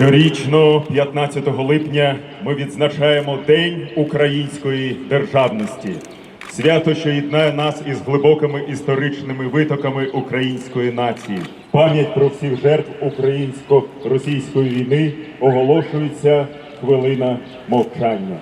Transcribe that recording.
Щорічно, 15 липня, ми відзначаємо День української державності. Свято, що єднає нас із глибокими історичними витоками української нації. Пам'ять про всіх жертв українсько-російської війни оголошується хвилина мовчання.